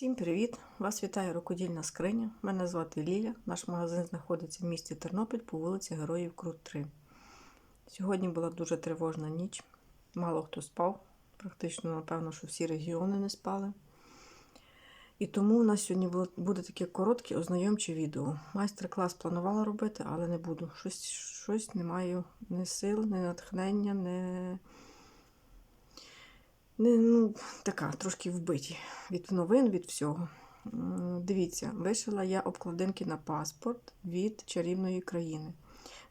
Всім привіт! Вас вітає рукодільна скриня. Мене звати Ліля. Наш магазин знаходиться в місті Тернопіль по вулиці Героїв Крут 3. Сьогодні була дуже тривожна ніч. Мало хто спав. Практично, напевно, що всі регіони не спали. І тому у нас сьогодні буде таке коротке ознайомче відео. Майстер-клас планувала робити, але не буду. Щось, щось не маю ні сил, ні натхнення, ні. Ну, така трошки вбиті від новин, від всього. Дивіться, вишила я обкладинки на паспорт від чарівної країни.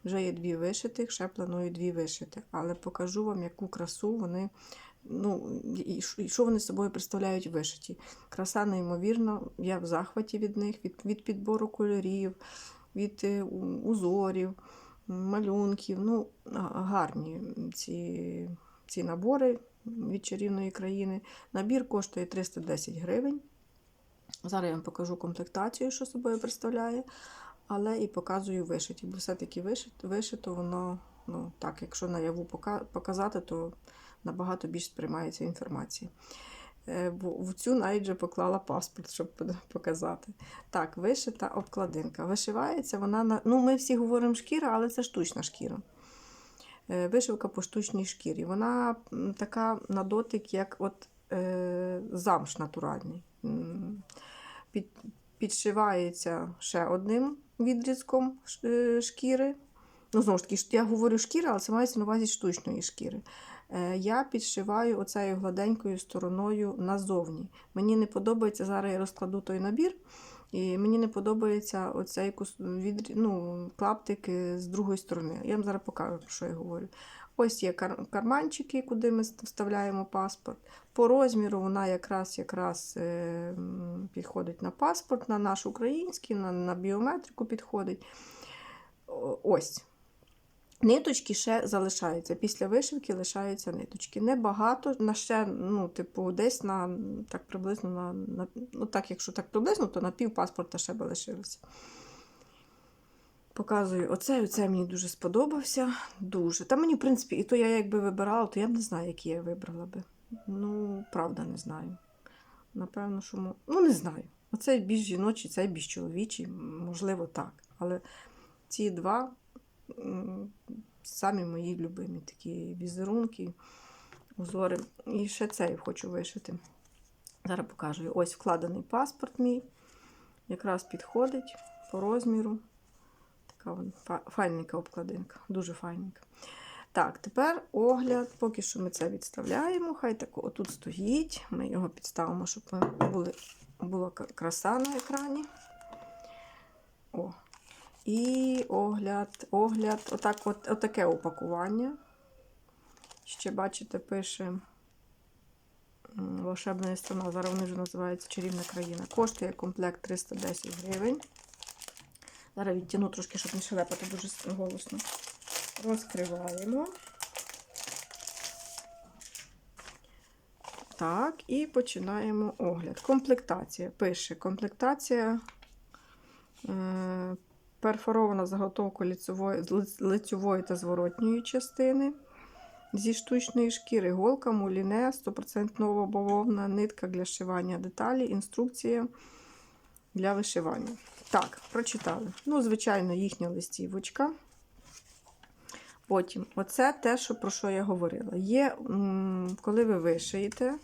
Вже є дві вишитих, ще планую дві вишити. Але покажу вам, яку красу вони, ну, і що- вони собою представляють вишиті. Краса неймовірна, я в захваті від них, від, від підбору кольорів, від е, узорів, малюнків. Ну, гарні ці, ці набори від чарівної країни. Набір коштує 310 гривень. Зараз я вам покажу комплектацію, що собою представляє, але і показую вишиті, бо все-таки вишито, вишито воно, ну так, якщо наяву показати, то набагато більш сприймається інформація. Е, бо В цю навіть вже поклала паспорт, щоб показати. Так, вишита обкладинка. Вишивається вона на. Ну, ми всі говоримо шкіра, але це штучна шкіра. Е, Вишивка по штучній шкірі. Вона така на дотик, як от, е, замш натуральний. Під, підшивається ще одним відрізком е, шкіри. Ну, знову ж таки, я говорю шкіра, але це мається на увазі штучної шкіри. Е, Я підшиваю оцею гладенькою стороною назовні. Мені не подобається, зараз я розкладу той набір, і мені не подобається оцей від... ну, клаптик з другої сторони. Я вам зараз покажу, про що я говорю. Ось є кар... карманчики, куди ми вставляємо паспорт. По розміру вона якраз якраз е, підходить на паспорт, на наш український, на, на біометрику підходить. Ось. Ниточки ще залишаються. Після вишивки лишаються ниточки. Небагато, на ще, ну, типу, десь на так приблизно на, на ну так, якщо так приблизно, то на пів паспорта ще би лишилося. Показую оце, оце мені дуже сподобався. Дуже. Та мені, в принципі, і то я якби вибирала, то я б не знаю, які я вибрала би. Ну, правда, не знаю. Напевно, що ну, не знаю. Оцей більш жіночий, цей більш чоловічий, можливо, так. Але ці два самі мої любимі такі візерунки, узори. І ще цей хочу вишити. Зараз покажу. Ось вкладений паспорт мій. Якраз підходить по розміру. Така вон файненька обкладинка, дуже файненька. Так, тепер огляд, поки що ми це відставляємо. Хай так отут стоїть. Ми його підставимо, щоб були, була краса на екрані. І огляд, огляд, отак, от, отаке упакування. Ще, бачите, пише волшебна страна. Зараз вони вже називаються чарівна країна. Коштує комплект 310 гривень. Зараз відтягну трошки, щоб не шелепати дуже голосно. Розкриваємо. Так, і починаємо огляд. Комплектація. Пише комплектація е, перфорована заготовка лицьової, лиц- лицьової та зворотньої частини. Зі штучної шкіри, голка, муліне, 100% бавовна, нитка для шивання деталі, інструкція для вишивання. Так, прочитали. Ну, звичайно, їхня листівочка. Потім, оце те, що, про що я говорила. Є, коли ви вишиєте,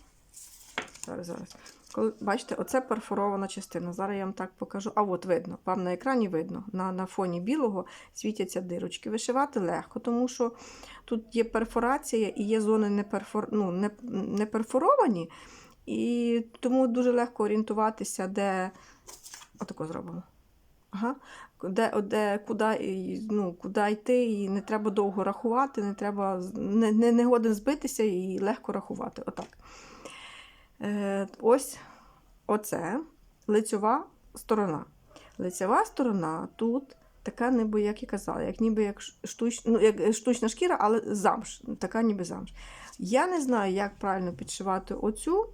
зараз, зараз. Коли, бачите, оце перфорована частина. Зараз я вам так покажу. А от видно, вам на екрані видно, на, на фоні білого світяться дирочки. Вишивати легко, тому що тут є перфорація і є зони не, ну, не, не перфоровані, і тому дуже легко орієнтуватися, де. Отако зробимо. Ага. Де, де, куди, ну, куди йти, і не треба довго рахувати, не треба не, не, не годен збитися і легко рахувати. Отак. Е, ось оце лицьова сторона. Лицьова сторона тут така, ніби, як і казала, як ніби як штуч, ну, як штучна шкіра, але замш, така ніби замш. Я не знаю, як правильно підшивати оцю,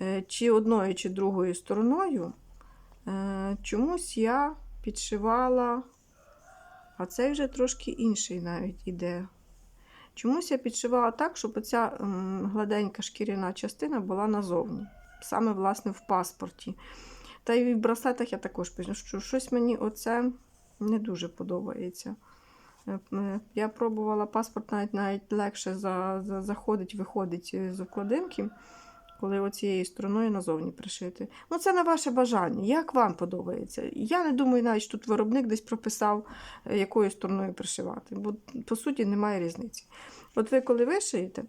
е, чи одною, чи другою стороною. Е, Чомусь я підшивала, а цей вже трошки інший навіть іде. Чомусь я підшивала так, щоб оця гладенька шкіряна частина була назовні. саме власне в паспорті. Та й в браслетах я також пишу, що щось мені оце не дуже подобається. Е, Я пробувала паспорт навіть навіть легше за, за, заходить, виходить е, з обкладинки, коли оцією стороною назовні пришити. Ну, це на ваше бажання. Як вам подобається? Я не думаю, навіть що тут виробник десь прописав, е, якою стороною пришивати, бо по суті немає різниці. От ви коли вишиєте,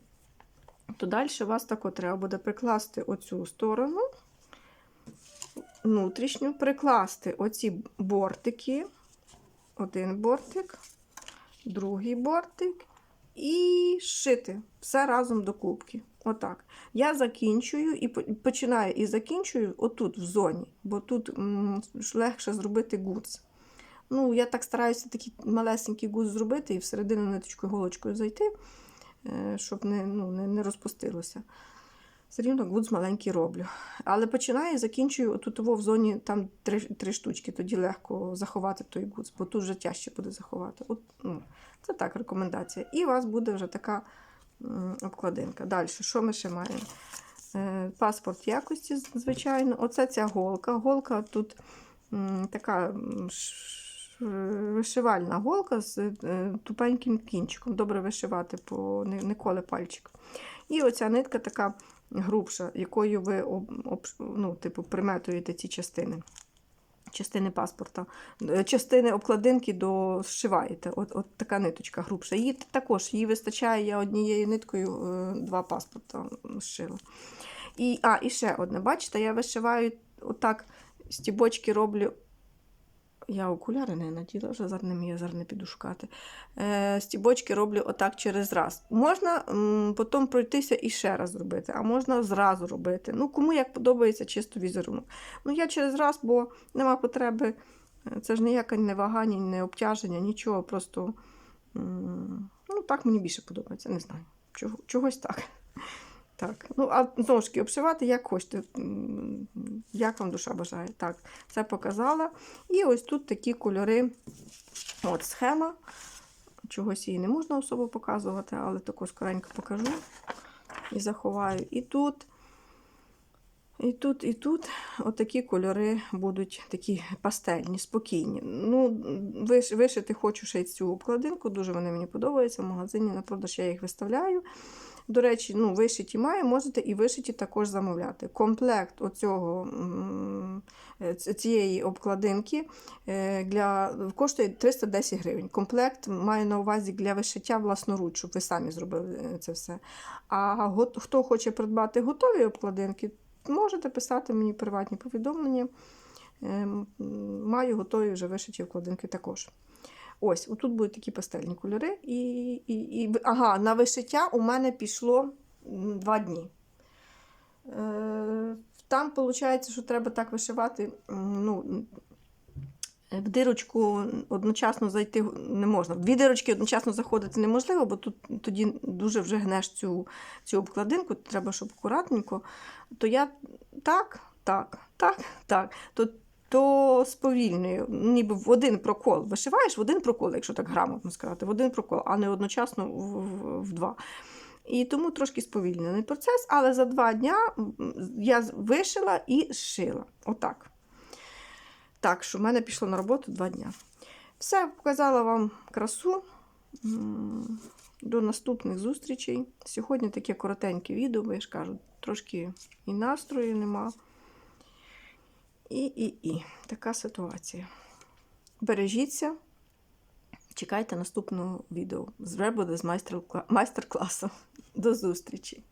то далі вас тако треба буде прикласти оцю сторону, внутрішню, прикласти оці бортики, один бортик, другий бортик і шити все разом до кубки. Отак. Я закінчую і починаю і закінчую отут, в зоні, бо тут м, легше зробити гуц. Ну, я так стараюся такий малесенький гудз зробити і всередину ниточкою голочкою зайти, е, щоб не, ну, не, не розпустилося. Все рівно гудз маленький роблю. Але починаю і закінчую отут в зоні там три, три штучки, тоді легко заховати той гудз, бо тут вже тяжче буде заховати. От, ну, це так, рекомендація. І у вас буде вже така м, обкладинка. Далі, що ми ще маємо? Е, паспорт якості, звичайно. Оце ця голка. Голка тут м, така вишивальна голка з е, тупеньким кінчиком. Добре вишивати, по не, не коле пальчик. І оця нитка така грубша, якою ви ну, типу, приметуєте ці частини. Частини паспорта, Е, частини обкладинки дошиваєте. От, от така ниточка грубша. Її також її вистачає, я однією ниткою е, два паспорта зшила. І, а, і ще одне, бачите, я вишиваю отак, стібочки роблю. Я окуляри не наділа, вже зараз не мію, зараз не піду шукати. Е, стібочки роблю отак через раз. Можна м, потім пройтися і ще раз зробити, а можна зразу робити. Ну, кому як подобається чисто візерунок. Ну, я через раз, бо нема потреби. Е, Це ж ніяке не вагання, не обтяження, нічого. Просто м, ну, так мені більше подобається. Не знаю. Чого, чогось так. Так, ну а знову ж таки, обшивати як хочете, як вам душа бажає. Так, це показала. І ось тут такі кольори. От схема. Чогось її не можна особо показувати, але таку скоренько покажу і заховаю. І тут, і тут, і тут отакі кольори будуть такі пастельні, спокійні. Ну, виш- вишити хочу ще й цю обкладинку, дуже вони мені подобаються. В магазині на продаж я їх виставляю. До речі, ну, вишиті маю, можете і вишиті також замовляти. Комплект оцього, цієї обкладинки е, для, коштує 310 гривень. Комплект маю на увазі для вишиття власноруч, щоб ви самі зробили е, це все. А хто хоче придбати готові обкладинки, можете писати мені приватні повідомлення. Ем, Маю готові вже вишиті обкладинки також. Ось, отут будуть такі пастельні кольори. І, і, і, ага, на вишиття у мене пішло два дні. Е, там виходить, що треба так вишивати. Ну, в дирочку одночасно зайти не можна. В дві дирочки одночасно заходити неможливо, бо тут тоді дуже вже гнеш цю, цю обкладинку, треба, щоб акуратненько. То я так, так, так, так. То, то сповільнюю, ніби в один прокол. Вишиваєш в один прокол, якщо так грамотно сказати, в один прокол, а не одночасно в, в, в два. І тому трошки сповільнений процес, але за два дня я вишила і зшила. Отак. Так, що в мене пішло на роботу два дня. Все, показала вам красу. До наступних зустрічей. Сьогодні таке коротеньке відео, бо я ж кажу, трошки і настрою нема. І, і, і. Така ситуація. Бережіться. Чекайте наступного відео. Зре буде з майстер-класу. До зустрічі!